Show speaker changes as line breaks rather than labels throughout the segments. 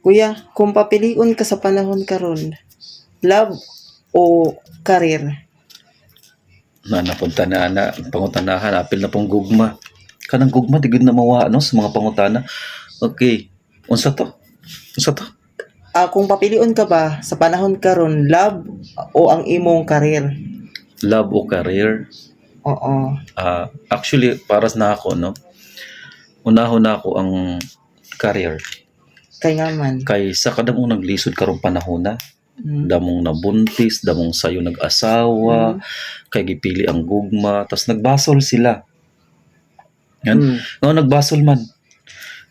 Kuya, kung papiliun ka sa panahon karon, love o career?
Na napunta na ana, pangutanahan, apil na pong gugma. Kanang gugma, di gud na mawa, no, sa mga pangutana. Okay, unsa to? Unsa to?
Ah, kung papiliun ka ba sa panahon karon, love o ang imong career?
Love o career?
Oo.
Ah, actually, para na ako, no, unahon na ako ang career.
Kay nga man.
Kay sa kadamong naglisod karong panahon na,
Mm.
damong nabuntis, damong sayo nag-asawa,
Mm.
kay gipili ang gugma, tas nagbasol sila. Yan.
Mm.
Nga nagbasol man.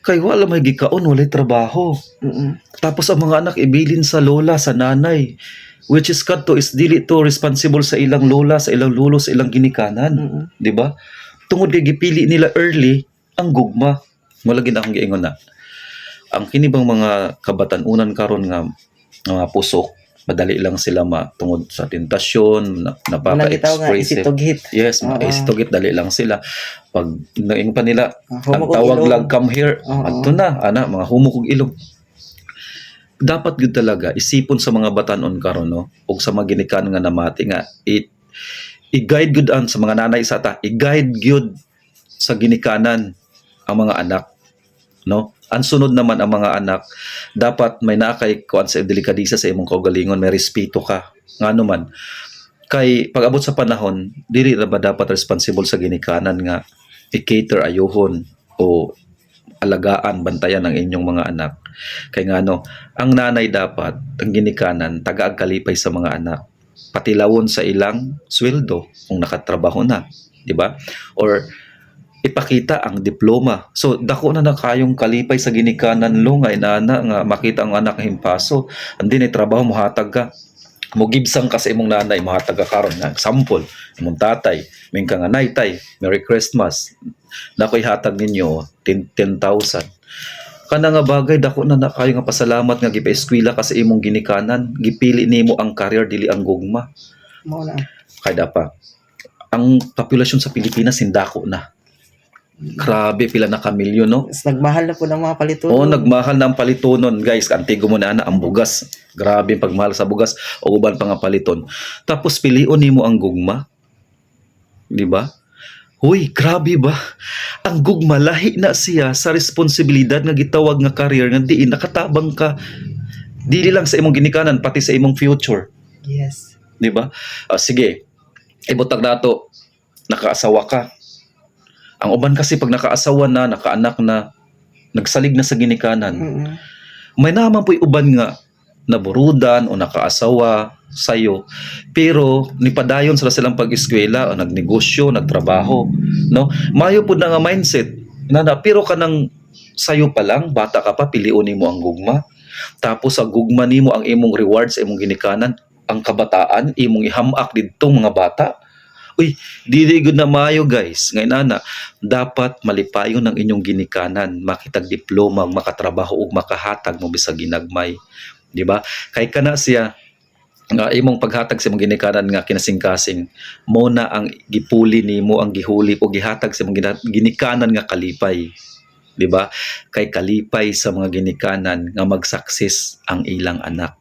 Kay wala may gikaon, walay trabaho.
Mm-mm.
Tapos ang mga anak ibilin sa lola, sa nanay. Which is kadto is dili to responsible sa ilang lola, sa ilang lolo, sa ilang ginikanan.
Mm-mm.
Di ba? Tungod kay gipili nila early ang gugma. Wala gid akong giingon na. Ang kinibang mga kabatan-unan karon nga mga pusok, madali lang sila matungod sa tentasyon, na, napaka-expressive. Yes, isitogit dali lang sila. Pag naing pa nila,
Ah,
ang tawag
ilong.
lang come here,
Oo.
adto na, ana, mga humukog ilong. Dapat gud talaga isipon sa mga batanon karon no, ug sa mga ginikanan nga namati nga it i-guide gud an sa mga nanay sa ta, i-guide gyud sa ginikanan ang mga anak, no? Ang sunod naman ang mga anak, dapat may nakay kuan sa delikadisa sa imong kaugalingon, may respeto ka. Ngano man, kay pag-abot sa panahon, dili na ba dapat responsible sa ginikanan nga i-cater ayohon o alagaan, bantayan ang inyong mga anak. Kay nga no, ang nanay dapat, ang ginikanan, taga kalipay sa mga anak. Patilawon sa ilang sweldo kung nakatrabaho na, di ba? Or ipakita ang diploma. So, dako na na kayong kalipay sa ginikanan lo nga inana nga makita ang anak himpaso. Andi na trabaho mohatag ka. Mugibsang ka sa imong nanay, mohatag ka karon nga example, imong tatay, ming ka nga tay, Merry Christmas. Nakoy hatag ninyo 10 10,000. Kana nga bagay dako na na kayo nga pasalamat nga gipa-eskwela ka sa imong ginikanan, gipili nimo ang career dili ang gugma.
Mao na.
Kada pa. Ang populasyon sa Pilipinas hindako na. Grabe pila na kamilyon no.
Mas nagmahal na po ng mga palituno.
Oo, nagmahal na ang palitonon, guys. Antigo mo na ang bugas. Grabe ang pagmahal sa bugas o uban pa nga paliton. Tapos pilion nimo ang gugma. Di ba? Huy, grabe ba? Ang gugma lahi na siya sa responsibilidad nga gitawag nga career nga diin nakatabang ka dili lang sa imong ginikanan pati sa imong future.
Yes.
Di ba? Ah, sige, ibutag nato, nakaasawa ka. Ang uban kasi pag nakaasawa na, nakaanak na, nagsalig na sa ginikanan,
Mm-mm.
may naman po'y uban nga naburudan o nakaasawa sayo. Pero nipadayon sila silang pag-eskwela o nagnegosyo, nagtrabaho no? Mayo pud na nga mindset na na pero kanang sayo pa lang bata ka pa piliun nimo ang gugma. Tapos sa gugma nimo ang imong reward sa imong ginikanan ang kabataan imong ihamak didtong mga bata uy dili gud na maayo guys. Ngay ana dapat malipayon ang inyong ginikanan makitag diploma makatrabaho ug makahatag mo bisag ginagmay. Di ba? Kay kana siya nga imong paghatag sa imong ginikanan nga kinasing-kasing mo na ang gipuli nimo ang gihuli o gihatag sa imong ginikanan nga kalipay. Di ba? Kay kalipay sa mga ginikanan nga magsakses ang ilang anak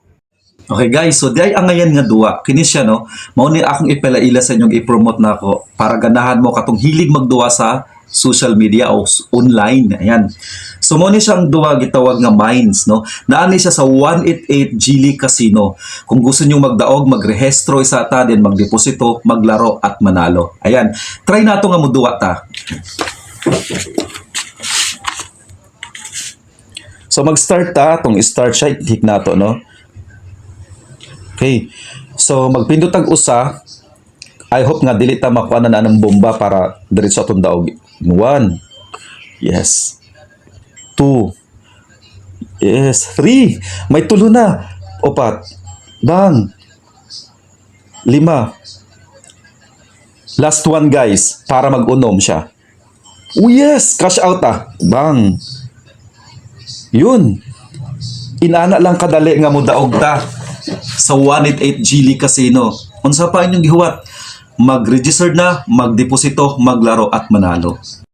Okay guys, so di ay ang ngayon nga duwa. Kini siya no, mao ni akong ipalaila sa inyong i-promote nako para ganahan mo katong hilig magduwa sa social media o online. Ayan. So mo ni siyang duwa gitawag nga Mines no. Naani siya sa 188 Gili Casino. Kung gusto niyo magdaog, magrehistro isa ta din magdeposito, maglaro at manalo. Ayan. Try nato nga muduwa ta. So mag-start ta, tong start siya, hit nato no. Okay. So magpindot tag usa. I hope nga dili ta makuha na ng bomba para diretso atong daog. One. Yes. Two. Yes. Three. May tulo na. Opat. Bang. Lima. Last one guys. Para mag-unom siya. Oh yes! Cash out ah. Bang. Yun. Inana lang kadali nga mo daog ta sa 188 Gili Casino. Unsa pa inyong gihuwat? Mag-register na, magdeposito, maglaro at manalo.